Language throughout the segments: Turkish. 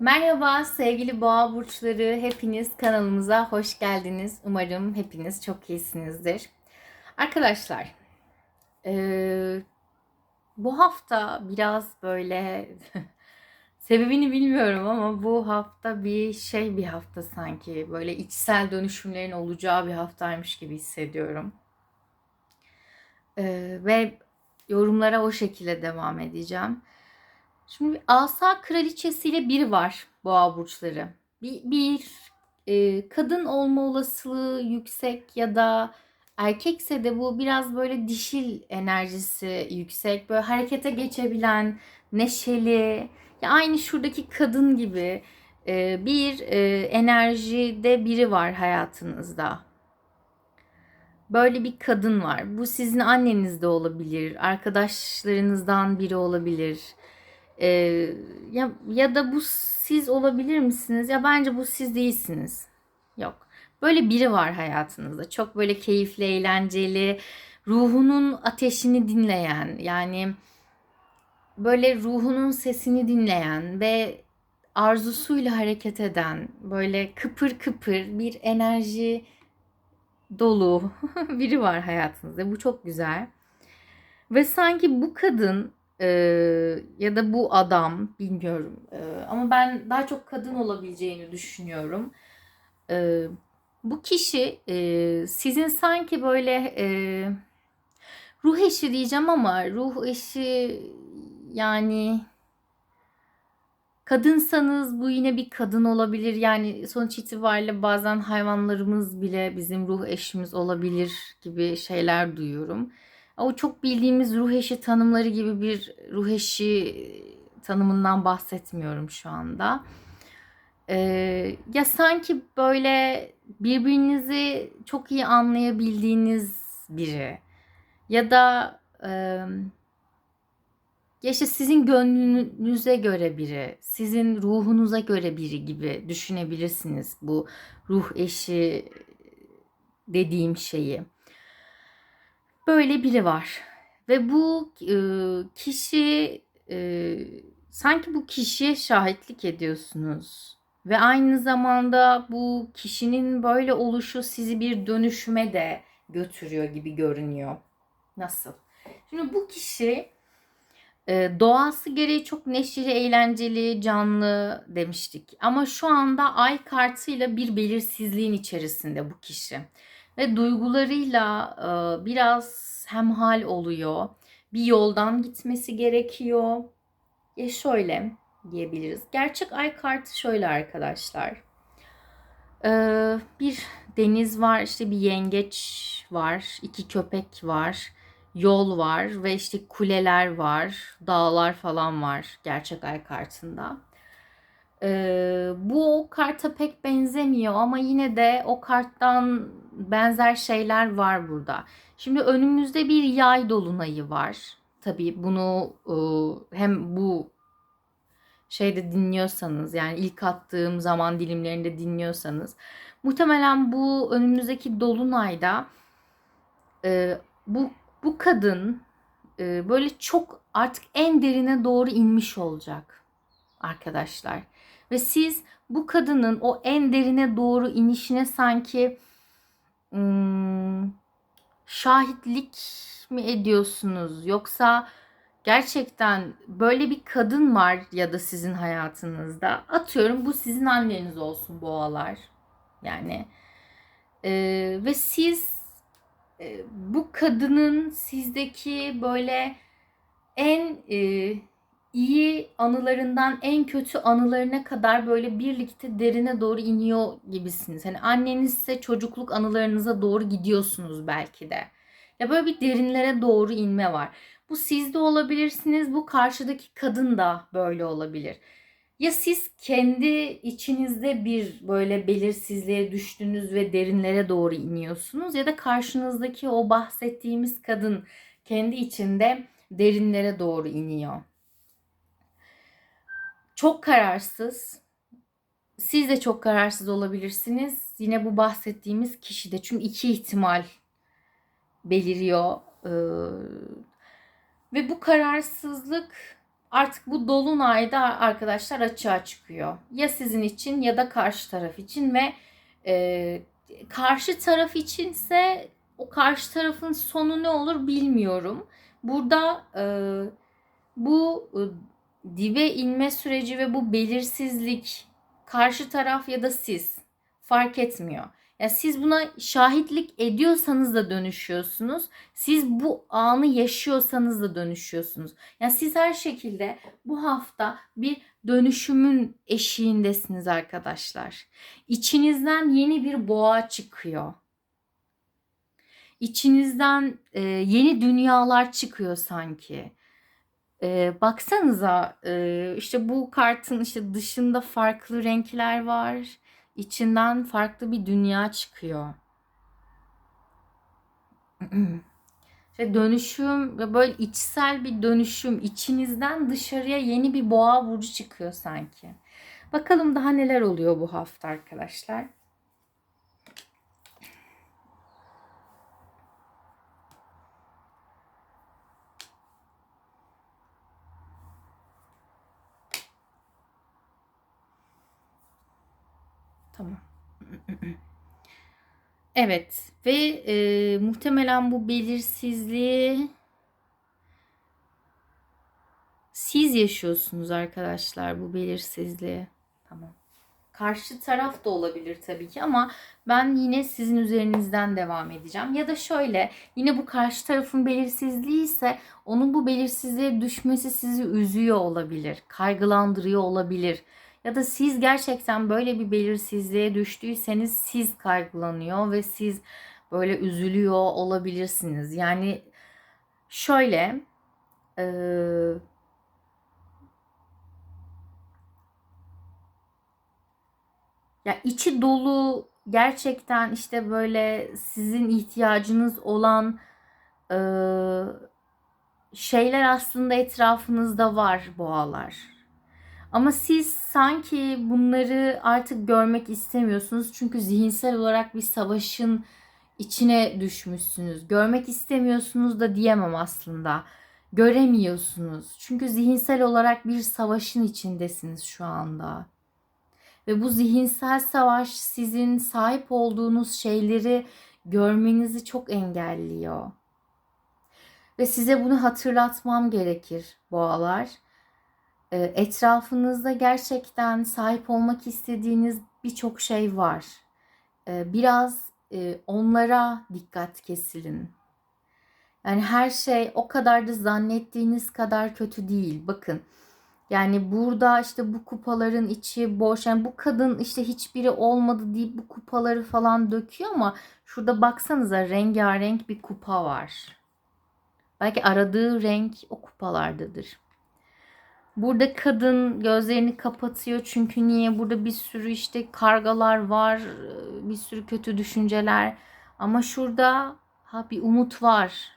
Merhaba sevgili boğa burçları. Hepiniz kanalımıza hoş geldiniz. Umarım hepiniz çok iyisinizdir. Arkadaşlar, eee, bu hafta biraz böyle sebebini bilmiyorum ama bu hafta bir şey bir hafta sanki böyle içsel dönüşümlerin olacağı bir haftaymış gibi hissediyorum. Eee, ve yorumlara o şekilde devam edeceğim. Şimdi asa kraliçesiyle biri var boğa burçları. Bir, bir e, kadın olma olasılığı yüksek ya da erkekse de bu biraz böyle dişil enerjisi yüksek. Böyle harekete geçebilen, neşeli. Ya aynı şuradaki kadın gibi e, bir e, enerjide biri var hayatınızda. Böyle bir kadın var. Bu sizin anneniz de olabilir, arkadaşlarınızdan biri olabilir. Ee, ya ya da bu siz olabilir misiniz? Ya bence bu siz değilsiniz. Yok. Böyle biri var hayatınızda. Çok böyle keyifli, eğlenceli, ruhunun ateşini dinleyen, yani böyle ruhunun sesini dinleyen ve arzusuyla hareket eden, böyle kıpır kıpır bir enerji dolu biri var hayatınızda. Bu çok güzel. Ve sanki bu kadın e, ya da bu adam bilmiyorum E, ama ben daha çok kadın olabileceğini düşünüyorum. E, bu kişi e, sizin sanki böyle e, ruh eşi diyeceğim ama ruh eşi yani kadınsanız bu yine bir kadın olabilir. Yani sonuç itibariyle bazen hayvanlarımız bile bizim ruh eşimiz olabilir gibi şeyler duyuyorum. O çok bildiğimiz ruh eşi tanımları gibi bir ruh eşi tanımından bahsetmiyorum şu anda. Ee, ya sanki böyle birbirinizi çok iyi anlayabildiğiniz biri ya da e, ya işte sizin gönlünüze göre biri, sizin ruhunuza göre biri gibi düşünebilirsiniz bu ruh eşi dediğim şeyi. Böyle biri var. Ve bu e, kişi e, sanki bu kişiye şahitlik ediyorsunuz. Ve aynı zamanda bu kişinin böyle oluşu sizi bir dönüşüme de götürüyor gibi görünüyor. Nasıl? Şimdi bu kişi e, doğası gereği çok neşeli, eğlenceli, canlı demiştik. Ama şu anda ay kartıyla bir belirsizliğin içerisinde bu kişi ve duygularıyla e, biraz hemhal oluyor. Bir yoldan gitmesi gerekiyor. Ya şöyle diyebiliriz. Gerçek ay kartı şöyle arkadaşlar. Ee, bir deniz var, işte bir yengeç var, iki köpek var, yol var ve işte kuleler var, dağlar falan var gerçek ay kartında. Ee, bu o karta pek benzemiyor ama yine de o karttan benzer şeyler var burada. Şimdi önümüzde bir yay dolunayı var. Tabii bunu e, hem bu şeyde dinliyorsanız yani ilk attığım zaman dilimlerinde dinliyorsanız muhtemelen bu önümüzdeki dolunayda e, bu bu kadın e, böyle çok artık en derine doğru inmiş olacak arkadaşlar. Ve siz bu kadının o en derine doğru inişine sanki hmm, şahitlik mi ediyorsunuz? Yoksa gerçekten böyle bir kadın var ya da sizin hayatınızda. Atıyorum bu sizin anneniz olsun boğalar. Yani e, ve siz e, bu kadının sizdeki böyle en e, iyi anılarından en kötü anılarına kadar böyle birlikte derine doğru iniyor gibisiniz. Hani annenizse çocukluk anılarınıza doğru gidiyorsunuz belki de. Ya böyle bir derinlere doğru inme var. Bu sizde olabilirsiniz, bu karşıdaki kadın da böyle olabilir. Ya siz kendi içinizde bir böyle belirsizliğe düştünüz ve derinlere doğru iniyorsunuz ya da karşınızdaki o bahsettiğimiz kadın kendi içinde derinlere doğru iniyor çok kararsız. Siz de çok kararsız olabilirsiniz. Yine bu bahsettiğimiz kişi de. Çünkü iki ihtimal beliriyor. Ee, ve bu kararsızlık artık bu dolunayda arkadaşlar açığa çıkıyor. Ya sizin için ya da karşı taraf için ve e, karşı taraf içinse o karşı tarafın sonu ne olur bilmiyorum. Burada e, bu e, dibe inme süreci ve bu belirsizlik karşı taraf ya da siz fark etmiyor. Ya siz buna şahitlik ediyorsanız da dönüşüyorsunuz. Siz bu anı yaşıyorsanız da dönüşüyorsunuz. Ya siz her şekilde bu hafta bir dönüşümün eşiğindesiniz arkadaşlar. İçinizden yeni bir boğa çıkıyor. İçinizden e, yeni dünyalar çıkıyor sanki. E, baksanıza e, işte bu kartın işte dışında farklı renkler var içinden farklı bir dünya çıkıyor. İşte dönüşüm ve böyle içsel bir dönüşüm içinizden dışarıya yeni bir boğa burcu çıkıyor sanki. Bakalım daha neler oluyor bu hafta arkadaşlar. Tamam. Evet ve e, muhtemelen bu belirsizliği siz yaşıyorsunuz arkadaşlar bu belirsizliği. Tamam. Karşı taraf da olabilir tabii ki ama ben yine sizin üzerinizden devam edeceğim. Ya da şöyle yine bu karşı tarafın belirsizliği ise onun bu belirsizliğe düşmesi sizi üzüyor olabilir. Kaygılandırıyor olabilir ya da siz gerçekten böyle bir belirsizliğe düştüyseniz siz kaygılanıyor ve siz böyle üzülüyor olabilirsiniz. Yani şöyle e, ya içi dolu gerçekten işte böyle sizin ihtiyacınız olan e, şeyler aslında etrafınızda var boğalar. Ama siz sanki bunları artık görmek istemiyorsunuz. Çünkü zihinsel olarak bir savaşın içine düşmüşsünüz. Görmek istemiyorsunuz da diyemem aslında. Göremiyorsunuz. Çünkü zihinsel olarak bir savaşın içindesiniz şu anda. Ve bu zihinsel savaş sizin sahip olduğunuz şeyleri görmenizi çok engelliyor. Ve size bunu hatırlatmam gerekir boğalar etrafınızda gerçekten sahip olmak istediğiniz birçok şey var. Biraz onlara dikkat kesilin. Yani her şey o kadar da zannettiğiniz kadar kötü değil. Bakın. Yani burada işte bu kupaların içi boş. Yani bu kadın işte hiçbiri olmadı deyip bu kupaları falan döküyor ama şurada baksanıza rengarenk bir kupa var. Belki aradığı renk o kupalardadır. Burada kadın gözlerini kapatıyor çünkü niye? Burada bir sürü işte kargalar var, bir sürü kötü düşünceler. Ama şurada ha bir umut var.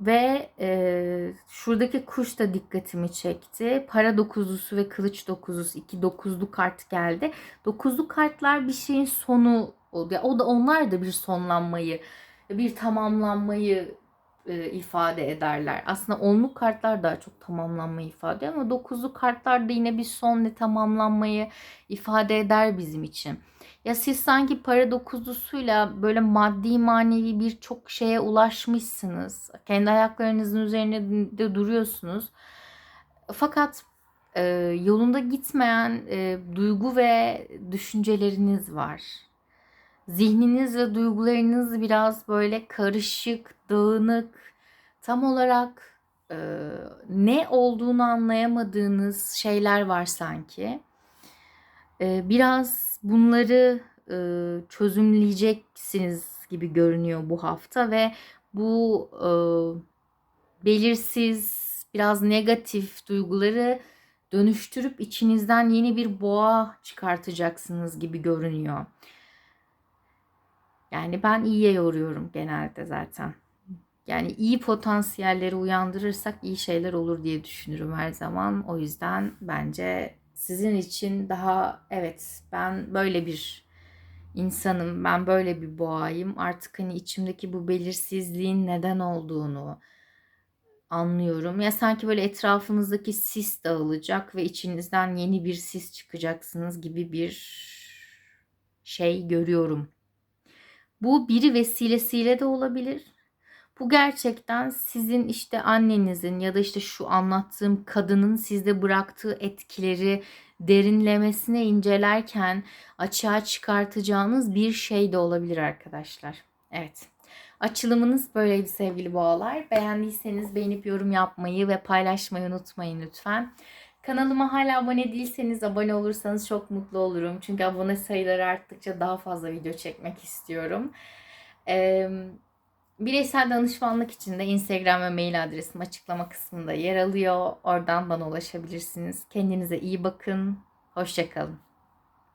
Ve e, şuradaki kuş da dikkatimi çekti. Para dokuzlusu ve kılıç dokuzlusu iki dokuzlu kart geldi. Dokuzlu kartlar bir şeyin sonu. O da onlar da bir sonlanmayı, bir tamamlanmayı e, ifade ederler. Aslında onluk kartlar daha çok tamamlanmayı ifade ediyor ama dokuzlu kartlar da yine bir son ve tamamlanmayı ifade eder bizim için. Ya siz sanki para dokuzlusuyla böyle maddi manevi birçok şeye ulaşmışsınız. Kendi ayaklarınızın üzerinde duruyorsunuz. Fakat e, yolunda gitmeyen e, duygu ve düşünceleriniz var zihniniz ve duygularınız biraz böyle karışık, dağınık, tam olarak e, ne olduğunu anlayamadığınız şeyler var sanki. E, biraz bunları e, çözümleyeceksiniz gibi görünüyor bu hafta ve bu e, belirsiz, biraz negatif duyguları dönüştürüp içinizden yeni bir boğa çıkartacaksınız gibi görünüyor. Yani ben iyiye yoruyorum genelde zaten. Yani iyi potansiyelleri uyandırırsak iyi şeyler olur diye düşünürüm her zaman. O yüzden bence sizin için daha evet ben böyle bir insanım. Ben böyle bir boğayım. Artık hani içimdeki bu belirsizliğin neden olduğunu anlıyorum. Ya sanki böyle etrafınızdaki sis dağılacak ve içinizden yeni bir sis çıkacaksınız gibi bir şey görüyorum. Bu biri vesilesiyle de olabilir. Bu gerçekten sizin işte annenizin ya da işte şu anlattığım kadının sizde bıraktığı etkileri derinlemesine incelerken açığa çıkartacağınız bir şey de olabilir arkadaşlar. Evet. Açılımınız böyleydi sevgili boğalar. Beğendiyseniz beğenip yorum yapmayı ve paylaşmayı unutmayın lütfen. Kanalıma hala abone değilseniz abone olursanız çok mutlu olurum. Çünkü abone sayıları arttıkça daha fazla video çekmek istiyorum. Ee, bireysel danışmanlık için de Instagram ve mail adresim açıklama kısmında yer alıyor. Oradan bana ulaşabilirsiniz. Kendinize iyi bakın. Hoşçakalın.